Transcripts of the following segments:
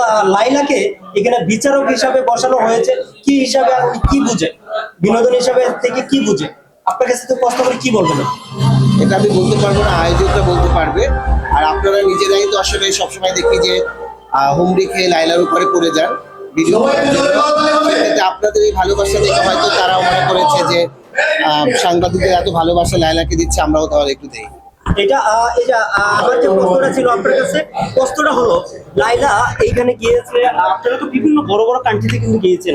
আহ, লাইলাকে এখানে বিচারক হিসাবে বসানো হয়েছে। কি হিসাবে আর কি বুঝে? বিনোদন হিসাবে থেকে কি বুঝে? আপনার কাছে তো প্রশ্ন করে কি বলবেন? এটা আমি বলতে পারব না আয়োজকরা বলতে পারবে। আর আপনারা নিজেরাই তো আসলে সবসময় দেখি যে আহ, হুমড়ি খেয়ে লাইলার উপরে পড়ে যান। আপনাদের এই ভালোবাসা দেখে হয়তো তারাও মনে করেছে যে আহ, সাংবাদিকদের এত ভালোবাসা লাইলাকে দিচ্ছে আমরাও তাহলে একটু দেই এটা আমার যে প্রশ্নটা ছিল আপনার কাছে, প্রশ্নটা হলো লাইলা এইখানে গিয়েছে আপনারা তো বিভিন্ন বড় বড় কান্ট্রিতে কিন্তু গিয়েছেন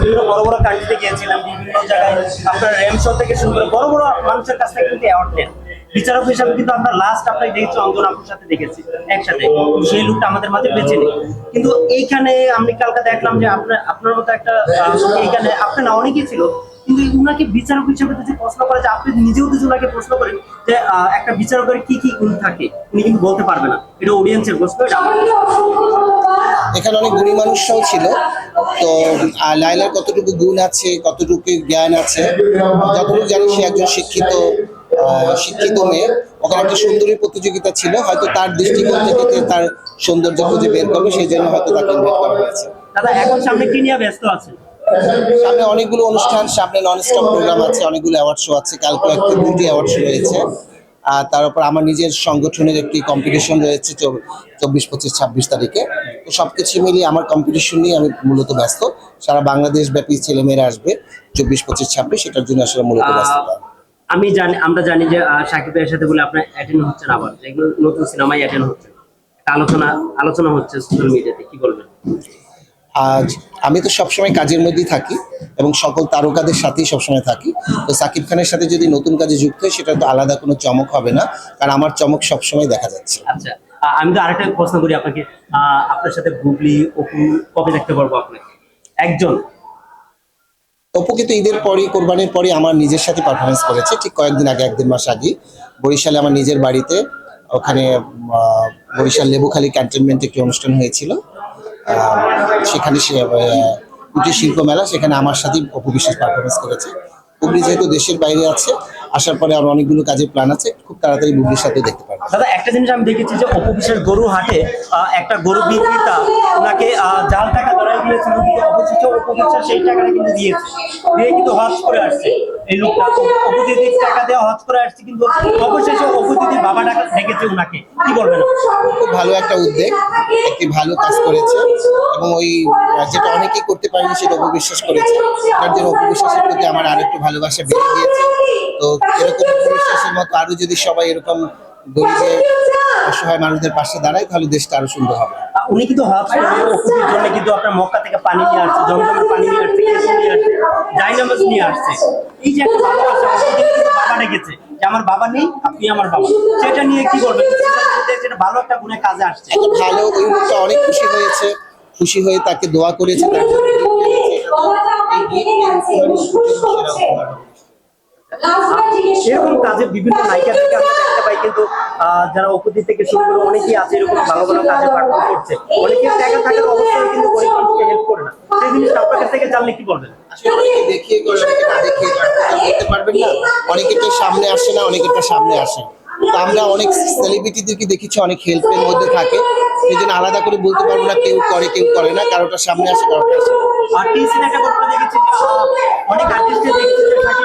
বিভিন্ন বড় বড় কান্ট্রিতে গিয়েছিলাম বিভিন্ন জায়গায় আপনার থেকে শুরু করে বড় বড় মানুষের কাছ থেকে কিন্তু অ্যাওয়ার্ড নেন। বিচারক হিসাবে কিন্তু আমরা লাস্ট আপনাকে দেখেছি অঞ্জন আপুর সাথে দেখেছি, একসাথে। সেই লুকটা আমাদের মাঝে বেঁচে নেই। কিন্তু এইখানে আমি কালকে দেখলাম যে আপনার আপনার মতো একটা এইখানে, আপনার না অনেকেই ছিল কিন্তু উনাকে বিচারক হিসেবে যদি প্রশ্ন করে যে আপনি নিজেও যদি উনাকে প্রশ্ন করেন যে একটা বিচারকের কি কি গুণ থাকে উনি কিন্তু বলতে পারবে না। এটা অডিয়েন্সের প্রশ্ন এটা এখানে অনেক গুণী মানুষরাও ছিল। তো লাইলার কতটুকু গুণ আছে কতটুকু জ্ঞান আছে যতটুকু জানি সে একজন শিক্ষিত শিক্ষিত মেয়ে। ওখানে একটা সুন্দরী প্রতিযোগিতা ছিল হয়তো তার দৃষ্টিকোণ থেকে তার সৌন্দর্য খুঁজে বের করবে সেই জন্য হয়তো তাকে ইনভাইট করা হয়েছে। দাদা এখন সামনে কি নিয়ে ব্যস্ত আছে? সামনে অনেকগুলো অনুষ্ঠান সামনে নন স্টপ প্রোগ্রাম আছে অনেকগুলো অ্যাওয়ার্ড শো আছে কালকে একটা দুটি অ্যাওয়ার্ড শো রয়েছে। আর তার উপর আমার নিজের সংগঠনের একটি কম্পিটিশন রয়েছে চব্বিশ পঁচিশ ছাব্বিশ তারিখে। তো সবকিছু মিলিয়ে আমার কম্পিটিশন নিয়ে আমি মূলত ব্যস্ত। সারা বাংলাদেশ ব্যাপী ছেলেমেয়েরা আসবে চব্বিশ পঁচিশ ছাব্বিশ সেটার জন্য আসলে মূলত ব্যস্ত। আমি জানি আমরা জানি যে সাকিব ভাইয়ের সাথে বলে আপনার অ্যাটেন্ড হচ্ছেন আবার। যেগুলো নতুন সিনেমায় অ্যাটেন্ড হচ্ছে। আলোচনা আলোচনা হচ্ছে সোশ্যাল মিডিয়াতে কি বলবেন? আজ আমি তো সবসময় কাজের মধ্যেই থাকি এবং সকল তারকাদের সাথেই সবসময় থাকি। তো সাকিব খানের সাথে যদি নতুন কাজে যুক্ত হয় সেটা তো আলাদা কোনো চমক হবে না কারণ আমার চমক সবসময় দেখা যাচ্ছে। আচ্ছা আমি তো আরেকটা প্রশ্ন করি আপনাকে। আপনার সাথে গুগলি অপু কবে দেখতে পারব আপনাকে? একজন। অপু কিন্তু ঈদের পরই কোরবানির পরই আমার নিজের সাথে পারফরমেন্স করেছে ঠিক কয়েকদিন আগে এক দেড় মাস আগে বরিশালে আমার নিজের বাড়িতে ওখানে বরিশাল লেবুখালী ক্যান্টনমেন্টে একটি অনুষ্ঠান হয়েছিল। সেখানে সে কুটির শিল্প মেলা, সেখানে আমার সাথেই অপবিশ্বাস পারফরমেন্স করেছে। বুবলি যেহেতু দেশের বাইরে আছে, আসার পরে আর অনেকগুলো কাজের প্ল্যান আছে, খুব তাড়াতাড়ি বুবলির সাথে দেখতে দাদা, একটা জিনিস আমি দেখেছি যে অপু গরু হাটে একটা গরু বিক্রেতা ওনাকে জাল টাকা ধরাই দিয়েছিল, কিন্তু অবশেষে অপু বিশ্বাস সেই টাকাটা কিন্তু দিয়েছে। দিয়ে কিন্তু হজ করে আসছে এই লোকটা। অপু টাকা দিয়ে হজ করে আসছে, কিন্তু অবশেষে অপু বাবা টাকা দেখেছে ওনাকে। কি বলবেন? খুব ভালো একটা উদ্যোগ, একটি ভালো কাজ করেছে এবং ওই যেটা অনেকেই করতে পারেনি সেটা অপবিশ্বাস করেছে। তার জন্য অপবিশ্বাসের প্রতি আমার আরেকটু ভালোবাসা বেড়ে গিয়েছে। তো এরকম অপবিশ্বাসের মতো আরও যদি সবাই এরকম গরিবের অসহায় মানুষদের পাশে দাঁড়ায় তাহলে দেশটা আরও সুন্দর হবে। উনি কিন্তু হজ করে জন্য কিন্তু আপনার মক্কা থেকে পানি নিয়ে আসছে জমজমের পানি নিয়ে আসছে খেজুর নিয়ে আসছে জাইনামাজ নিয়ে আসছে। এই যে একটা ভালোবাসা বাবা ডেকেছে যে আমার বাবা নেই আপনি আমার বাবা। সেটা নিয়ে কি করবেন সেটা ভালো একটা গুণে কাজে আসছে। একটা ভালো ওই লোকটা অনেক খুশি হয়েছে খুশি হয়ে তাকে দোয়া করেছে তার এরকম কাজে বিভিন্ন নায়িকা থেকে আমরা পাই কিন্তু যারা উপদি থেকে শুরু করে অনেকেই আছে এরকম ভালো ভালো কাজে পারফর্ম করছে। অনেকে টাকা থাকার অবস্থায় কিন্তু গরিব মানুষকে হেল্প করে না। সেই জিনিসটা আপনার কাছ থেকে জানলে কি বলবেন? অনেকে দেখিয়ে করে অনেকে না দেখিয়ে করে তো পারবেন না। অনেকেরটা সামনে আসে না অনেকেরটা সামনে আসে। তো আমরা অনেক সেলিব্রিটিদেরকে দেখেছি অনেক হেল্পের মধ্যে থাকে। সেই জন্য আলাদা করে বলতে পারব না কেউ করে কেউ করে না কারোটা সামনে আসে কারোটা আসে। একটা দেখেছি অনেক দেখেছি